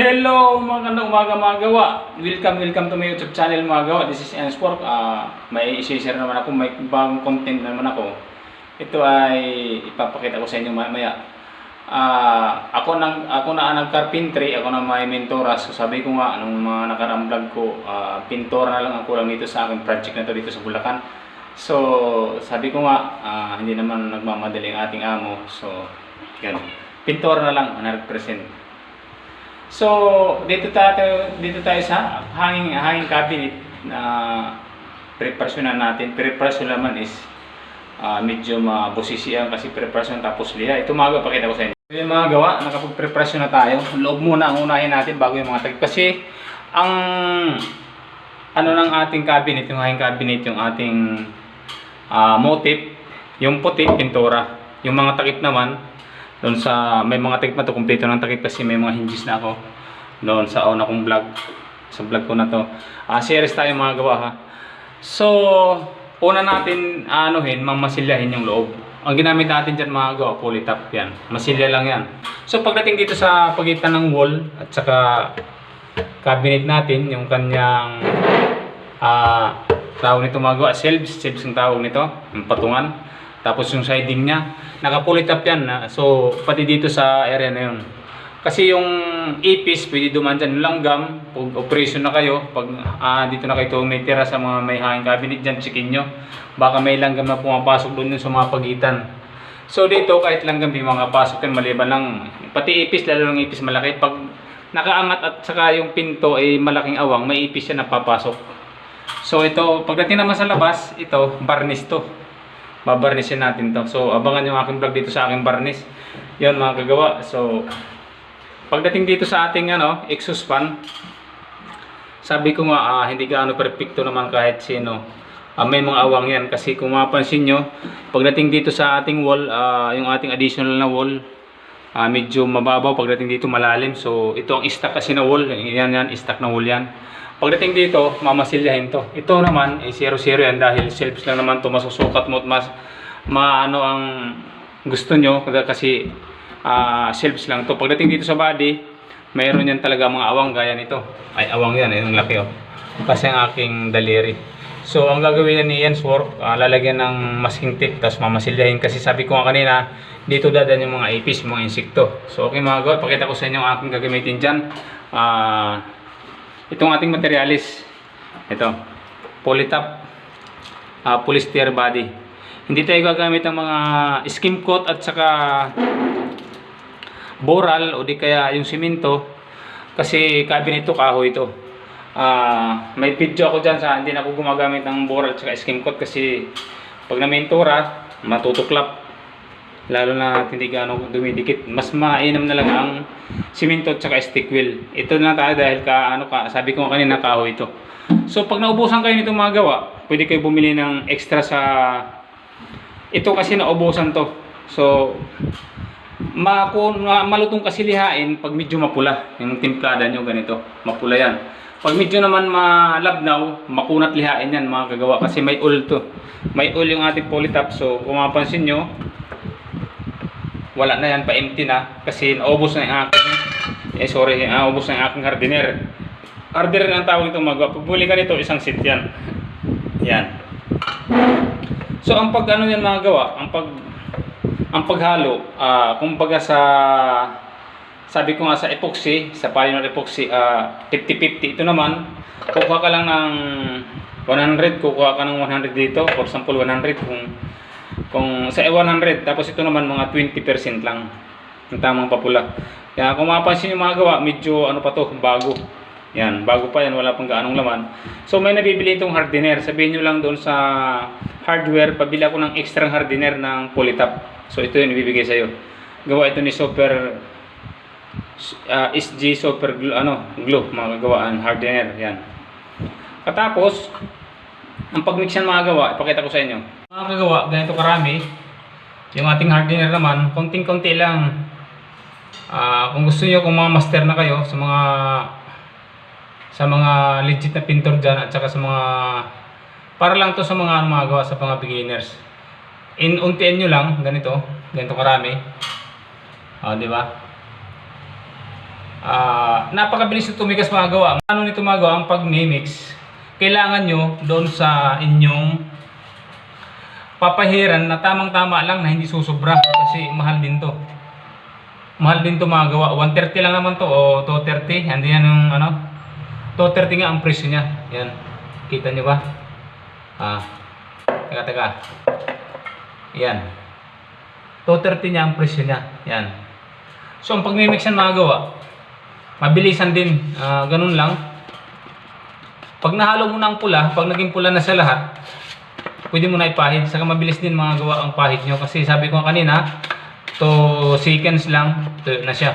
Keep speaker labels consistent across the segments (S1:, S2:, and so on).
S1: Hello mga kandang umaga mga gawa. Welcome, welcome to my YouTube channel mga gawa. This is Enes Pork. Ah, may isi-share naman ako, may bagong content naman ako. Ito ay ipapakita ko sa inyo mamaya. Ah, ako nang ako na nag carpentry, ako na may mentora. So sabi ko nga nung mga nakaraang vlog ko, ah, pintora na lang ang kulang dito sa aking project na to dito sa Bulacan. So, sabi ko nga, ah, hindi naman nagmamadali ang ating amo. So, yan. Pintora na lang ang represent. So, dito tayo dito tayo sa hanging hanging cabinet na preparasyon na natin. Preparasyon naman is ah, medyo mabusisi yan kasi preparasyon tapos liha. Ito mga pakita ko sa inyo. Yung mga gawa, nakapag-preparasyon na tayo. Loob muna ang unahin natin bago yung mga tag. Kasi ang ano ng ating cabinet, yung hanging cabinet, yung ating ah, motif, yung puti, pintura. Yung mga takip naman, doon sa may mga takip na to kumpleto ng takip kasi may mga hinges na ako. Doon sa una kong vlog sa vlog ko na to. Ah series tayo mga gawa ha? So una natin anuhin mamasilyahin yung loob. Ang ginamit natin dyan mga gawa polytop yan. Masilya lang yan. So pagdating dito sa pagitan ng wall at saka cabinet natin yung kanyang ah tawag nito mga gawa shelves. Shelves ang tawag nito yung patungan tapos yung siding niya, nakapulit up yan. na so, pati dito sa area na yun. Kasi yung ipis, pwede dumaan dyan. Langgam, pag operation na kayo, pag ah, dito na kayo tumitira sa mga may hanging cabinet dyan, chikin nyo. Baka may langgam na pumapasok doon sa mga pagitan. So dito, kahit langgam di mga pasok yan, maliban lang. Pati ipis, lalo ng ipis malaki. Pag nakaangat at saka yung pinto ay malaking awang, may ipis yan napapasok. So ito, pagdating naman sa labas, ito, barnis to babarnisin natin to. So, abangan yung aking vlog dito sa aking barnis. Yun mga kagawa. So, pagdating dito sa ating ano, exhaust fan, sabi ko nga, ah, hindi gaano perfecto naman kahit sino. Ah, may mga awang yan kasi kung mapansin nyo, pagdating dito sa ating wall, ah, yung ating additional na wall, ah, medyo mababaw. Pagdating dito malalim. So, ito ang stock kasi na wall. Yan yan, stock na wall yan. Pagdating dito, mamasilyahin to. Ito naman, eh, 0-0 yan dahil shelves lang naman to masusukat mo at mas maano ang gusto nyo kasi ah, shelves lang to. Pagdating dito sa body, mayroon yan talaga mga awang gaya nito. Ay, awang yan, yung laki oh. Kasi ang aking daliri. So, ang gagawin yan ni Ian's work, ah, lalagyan ng masking tape, tapos mamasilyahin. Kasi sabi ko nga kanina, dito dadan yung mga yung mga insekto. So, okay mga gawa, pakita ko sa inyo ang aking gagamitin dyan. Ah, itong ating materialis ito polytop uh, polyester body hindi tayo gagamit ng mga skim coat at saka boral o di kaya yung simento kasi cabinet to kahoy ito Ah, may video ako dyan sa hindi na ako gumagamit ng boral at skim coat kasi pag na-mentora matutuklap. Lalo na hindi gaano dumidikit. Mas mainam na lang ang simento at stick wheel. Ito na tayo dahil ka ano ka sabi ko kanina kahoy ito. So pag naubusan kayo nitong mga gawa pwede kayo bumili ng extra sa ito kasi naubusan to. So maku, ma, malutong kasi lihain pag medyo mapula. Yung timplada nyo ganito. Mapula yan. Pag medyo naman malabnaw makunat lihain yan mga kagawa kasi may oil to. May oil yung ating polytop. So kung mapansin nyo wala na yan, pa-empty na. Kasi naubos na yung aking eh sorry, naubos na yung aking hardiner. Hardiner ang tawag ito magawa pag buli ka nito, isang seat yan. Yan. So ang pag ano yan mga gawa ang pag ang paghalo ah kumbaga sa sabi ko nga sa epoxy sa Pioneer epoxy ah 50-50 ito naman kukuha ka lang ng 100 kukuha ka ng 100 dito. For example 100 kung kung sa 100 tapos ito naman mga 20% lang yung tamang papula. Kaya kung mapansin yung mga gawa medyo ano pa to bago yan bago pa yan wala pang gaanong laman. So may nabibili itong hardener sabihin nyo lang doon sa hardware pabili ako ng extra hardener ng polytop so ito yung ibibigay sa'yo. Gawa ito ni super uh, SG super glue, ano glue mga gawaan hardener yan. Katapos ang pagmix yan mga gawa ipakita ko sa inyo. Mga kagawa ganito karami. Yung ating hardener naman konting-konti lang. Ah, kung gusto niyo kung mga master na kayo sa mga sa mga legit na pintor dyan at saka sa mga para lang to sa mga ano, mga gawa sa mga beginners in untian nyo lang ganito ganito karami ah di ba Ah, napakabilis ito tumigas mga gawa. Ano nito mga gawa? Ang pag-mix, kailangan nyo doon sa inyong papahiran na tamang-tama lang na hindi susobra kasi mahal din to. Mahal din to mga gawa. 130 lang naman to o 230. Hindi yan yung ano. 230 nga ang presyo niya. Yan. Kita nyo ba? Ah. Teka, teka. Yan. 230 niya ang presyo niya. Yan. So, ang pag-mix yan mga gawa, mabilisan din. Ah, ganun lang. Pag nahalo mo na ang pula, pag naging pula na sa lahat, pwede mo na ipahid. Saka mabilis din mga gawa ang pahid nyo. Kasi sabi ko kanina, to seconds lang, to na siya.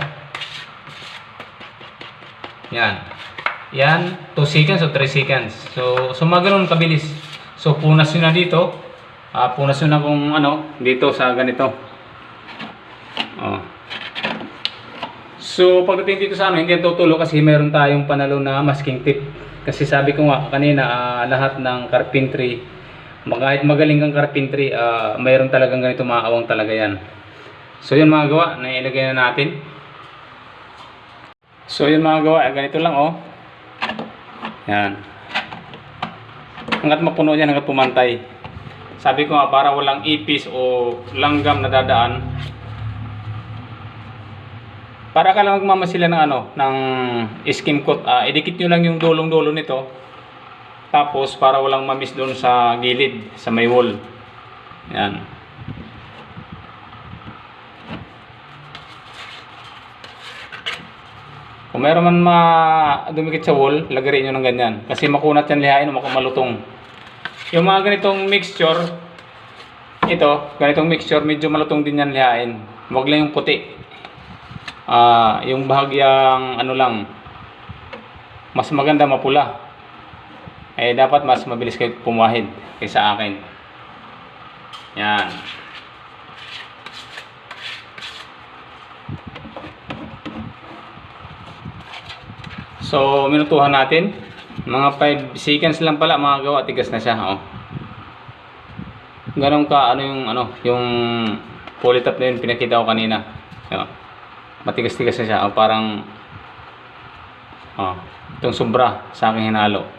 S1: Yan. Yan, 2 seconds o 3 seconds. So, so mga ganun kabilis. So, punas nyo na dito. Ah, punas nyo na kung ano, dito sa ganito. Oh. So, pagdating dito sa ano, hindi tutulo kasi meron tayong panalo na masking tip. Kasi sabi ko nga kanina, ah, lahat ng carpentry, kahit magaling kang carpentry, ah, mayroon talagang ganito maawang talaga yan. So, yun mga gawa, nailagay na natin. So, yun mga gawa, ganito lang oh. Yan. Hanggat mapuno yan, hanggat pumantay. Sabi ko nga, para walang ipis o langgam na dadaan, para ka lang magmamasila ng ano, ng skim coat, ah, idikit nyo lang yung dulong-dulo nito. Tapos, para walang mamis doon sa gilid, sa may wall. Yan. Kung meron man ma dumikit sa wall, lagarin nyo ng ganyan. Kasi makunat yan lihain o makumalutong. Yung mga ganitong mixture, ito, ganitong mixture, medyo malutong din yan lihain. Huwag lang yung puti. Ah, yung bahagyang ano lang, mas maganda mapula. Eh, dapat mas mabilis kayo pumahid kaysa akin. Yan. So, minutuhan natin. Mga 5 seconds lang pala mga gawa, tigas na siya. Oh. Ganon ka, ano yung, ano, yung polytop na yun, pinakita ko kanina. Oh. Matigas-tigas na siya. Oh, parang, oh, itong sobra sa aking hinalo.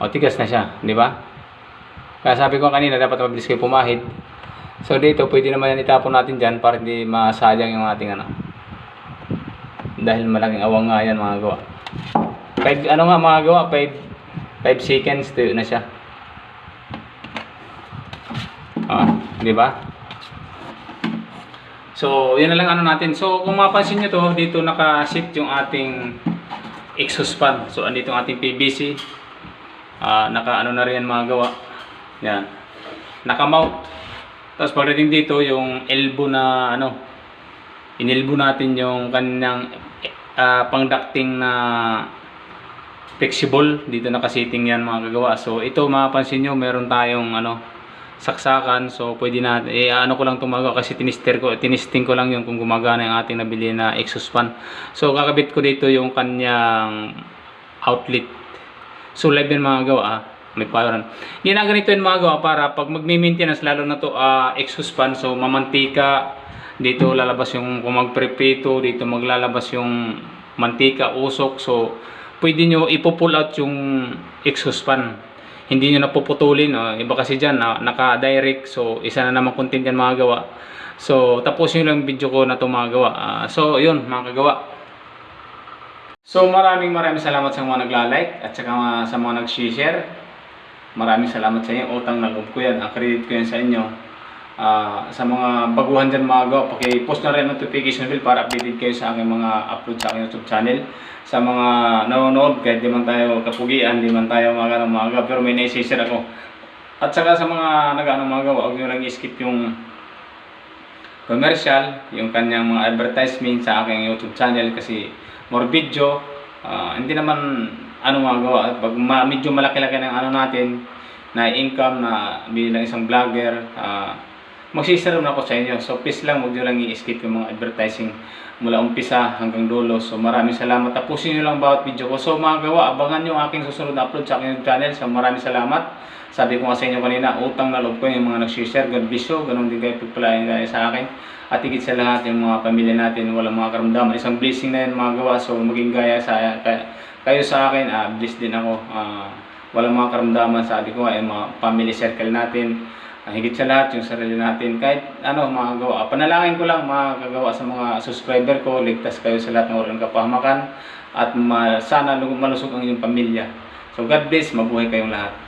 S1: Oh, tigas na siya, di ba? Kaya sabi ko kanina, dapat mabilis kayo pumahid. So, dito, pwede naman yan itapon natin dyan para hindi masayang yung ating, ano, dahil malaking awang nga yan mga gawa. 5 ano nga mga gawa, 5 5 seconds to na siya. Ah, di ba? So, yun na lang ano natin. So, kung mapansin nyo to, dito naka-sit yung ating exhaust fan. So, andito ang ating PVC. Ah, naka ano na rin mga gawa. Yan. Naka-mount. Tapos pagdating dito, yung elbow na ano, inilbo natin yung kanyang ah, pang-ducting na flexible. Dito nakasiting yan mga kagawa so ito mapapansin nyo meron tayong ano saksakan. So pwede na eh, ano ko lang tumaga kasi tinister ko tinisting ko lang yung kung gumagana yung ating nabili na exhaust fan. So kakabit ko dito yung kanyang outlet. So live yan mga gawa ah. may power hindi na ganito yung mga gawa para pag magme-maintenance lalo na to ah, exhaust fan. So mamantika dito lalabas yung kung magpreprito dito maglalabas yung mantika usok. So pwede nyo ipo-pull out yung exhaust fan. Hindi nyo napuputulin no? iba kasi dyan na, naka-direct. So isa na naman content yan mga gawa so tapos yun lang video ko na ito mga gawa Ah, so yun mga kagawa so maraming maraming salamat sa mga nagla-like at saka mga, sa mga nag-share. Maraming salamat sa inyo. Utang na loob ko yan. Ang credit ko yan sa inyo Ah, sa mga baguhan dyan mga gawa, paki-post na rin ang notification bell para updated kayo sa aking mga upload sa aking YouTube channel. Sa mga nanonood, kahit di man tayo kapugian, di man tayo mga ganang mga gawa, pero may naisishare ako. At saka sa mga nag-ano mga gawa, huwag nyo lang i-skip yung commercial, yung kanyang mga advertisement sa aking YouTube channel kasi more video, ah, hindi naman ano mga gawa, pag ma- medyo malaki-laki ng ano natin, na income na bilang isang vlogger, ah, magsisara na ako sa inyo. So please lang, huwag nyo lang i-skip yung mga advertising mula umpisa hanggang dulo. So maraming salamat. Tapusin nyo lang bawat video ko. So mga gawa, abangan nyo aking susunod na upload sa aking channel. So maraming salamat. Sabi ko nga sa inyo kanina, utang na loob ko yung mga nag-share. God bless you. Ganun din kayo pagpalain kayo sa akin. At higit sa lahat, yung mga pamilya natin, walang mga karamdaman. Isang blessing na yan mga gawa. So maging gaya sa kay- kayo sa akin. ah blessed din ako. Ah, walang mga karamdaman. Sabi ko nga, yung mga family circle natin. Higit sa lahat, yung sarili natin. Kahit ano, mga gawa. Panalangin ko lang mga kagawa sa mga subscriber ko. Ligtas kayo sa lahat ng oras kapahamakan. At sana lu- malusog ang inyong pamilya. So God bless. Mabuhay kayong lahat.